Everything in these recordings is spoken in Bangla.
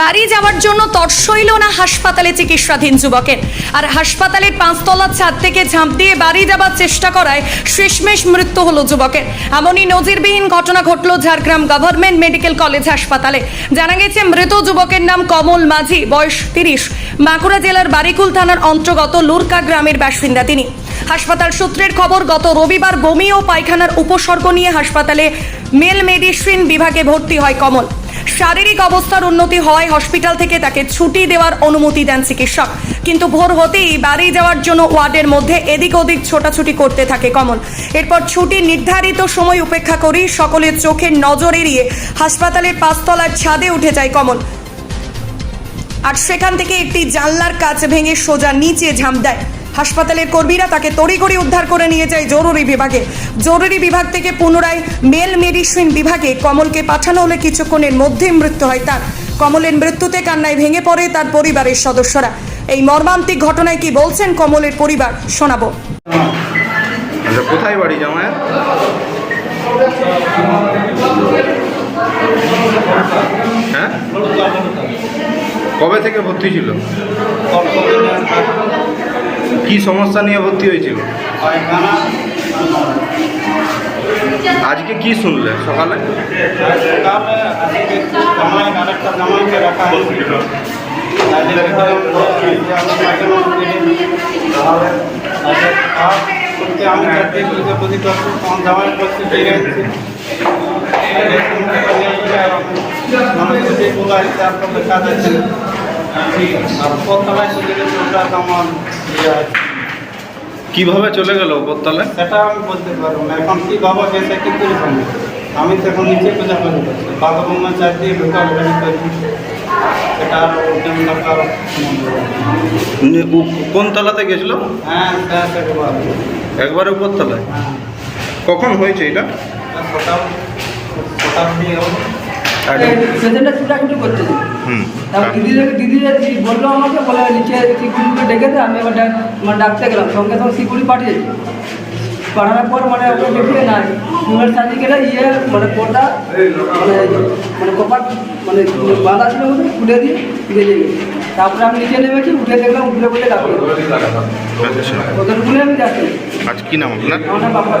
বাড়ি যাওয়ার জন্য তৎসইল না হাসপাতালে চিকিৎসাধীন যুবকের। আর হাসপাতালের পাঁচতলার ছাদ থেকে ঝাঁপ দিয়ে বাড়ি যাবার চেষ্টা করায় শেষমেশ মৃত্যু হলো যুবকের। এমনই নজিরবিহীন ঘটনা ঘটল ঝাড়গ্রাম গভর্নমেন্ট মেডিকেল কলেজ হাসপাতালে। জানা গেছে, মৃত যুবকের নাম কমল মাঝি, বয়স তিরিশ। বাঁকুড়া জেলার বারিকুল থানার অন্তর্গত লুরকা গ্রামের বাসিন্দা তিনি। হাসপাতাল সূত্রের খবর, গত রবিবার বমি ও পায়খানার উপসর্গ নিয়ে হাসপাতালে মেল মেডিসিন বিভাগে ভর্তি হয় কমল। শারীরিক অবস্থার উন্নতি হওয়ায় হসপিটাল থেকে তাকে ছুটি দেওয়ার অনুমতি দেন চিকিৎসক। কিন্তু ভোর হতেই বাড়ি যাওয়ার জন্য ওয়ার্ডের মধ্যে এদিক ওদিক ছোটাছুটি করতে থাকে কমল। এরপর ছুটি নির্ধারিত সময় উপেক্ষা করেই সকলের চোখের নজর এড়িয়ে হাসপাতালের পাঁচতলার ছাদে উঠে যায় কমল। আর সেখান থেকে একটি জানলার কাচ ভেঙে সোজা নিচে ঝাঁপ দেয়। হাসপাতালের কর্মীরা তাকে তড়িঘড়ি উদ্ধার করে নিয়ে যায় জরুরি বিভাগে। জরুরি বিভাগ থেকে পুনরায় মেল মেডিসিন বিভাগে কমলকে পাঠানো হলে কিছুক্ষণের মধ্যেই মৃত্যু হয় তার। কমলের মৃত্যুতে কান্নায় ভেঙে পড়ে তার পরিবারের সদস্যরা। এই মর্মান্তিক ঘটনায় কি বলছেন কমলের পরিবার, শোনাবো। আচ্ছা কোথায় বাড়ি জামায়ের হ্যাঁ? কবে থেকে ভর্তি ছিল? কি সমস্যা নিয়ে ভর্তি হয়েছিল আজকে কি শুনলে সকালে আমি চারটে পুলিশে প্রতি জামাই কাজ আছে আর আমার। কীভাবে চলে গেল উপরতলায়? সেটা আমি বলতে পারব না। এখন কি বাবা গেছে কি করে আমি তো এখন নিচে পূজা করে করছি বাবা বৌমা চার দিয়ে ঢোকা ওখানে করি সেটা আর ওখানে দরকার কোন তলাতে গেছিল? হ্যাঁ। একবারে উপরতলায়? হ্যাঁ। কখন হয়েছে এটা? সকাল সকাল দিয়ে গেল একদম- পেশেন্টটা ছুটাছুটি করতেছে হুম তারপর দিদি দিদি বলল আমাকে বলে নিচে সিকিউরিটি ডেকে দে আমি এবার মানে ডাকতে গেলাম। সঙ্গে সঙ্গে সিকিউরিটি পাঠিয়েছি পাঠানোর পর মানে ওকে দেখিয়ে নাই ফিমেল সার্জিক্যালে ইয়ে মানে পর্দা মানে মানে কপাট মানে বাঁধা ছিল ওদের খুলে দিয়ে ফিরে দিয়ে গেছি। তারপরে আমি নিচে নেমেছি উঠে দেখলাম উঠে বলে ডাকি আচ্ছা। ওদের আমি যাচ্ছি। আজ কি নাম আপনার? আমার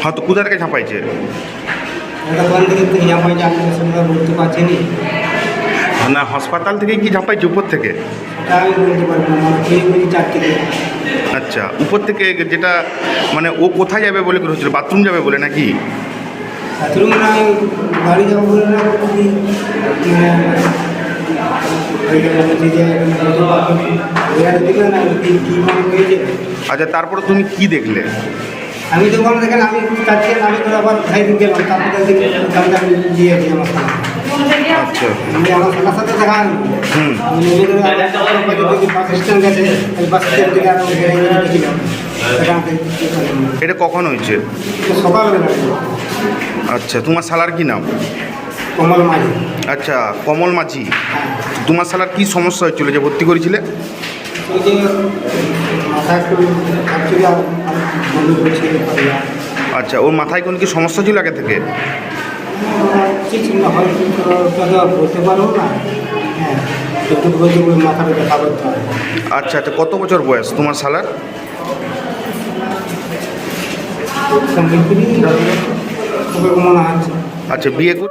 হ্যাঁ তো কোথা থেকে ঝাঁপাইছে? থেকে সেটা বলতে পারছি না না হাসপাতাল থেকে কি ঝাঁপাইছে উপর থেকে? আমি বলতে পারব না থেকে। আচ্ছা উপর থেকে যেটা মানে ও কোথায় যাবে বলে করে হচ্ছিল? বাথরুম যাবে বলে নাকি? বাথরুম না আমি বাড়ি যাব বলে না মানে আচ্ছা তারপরে তুমি কি দেখলে? আমি তো ওখানে দেখেন আমি চারটে আমি তো আবার দিতে গেলাম তারপরে দেখি গাড়িটা আমি দিয়েছি আমার আচ্ছা আমি আমার সাথে দেখা হুম। দেখি বাস স্ট্যান্ড গেছে বাস স্ট্যান্ড থেকে আমি। এটা কখন হয়েছে? সকালবেলা আচ্ছা তোমার শালার কি নাম? কমল মাঝি। আচ্ছা কমল মাঝি। তোমার শালার কি সমস্যা হয়েছিল যে ভর্তি করেছিলে? আচ্ছা ওর মাথায় কোন কি সমস্যা ছিল আগে থেকে? হয় আচ্ছা আচ্ছা কত বছর বয়স তোমার হচ্ছে আচ্ছা বিয়ে কর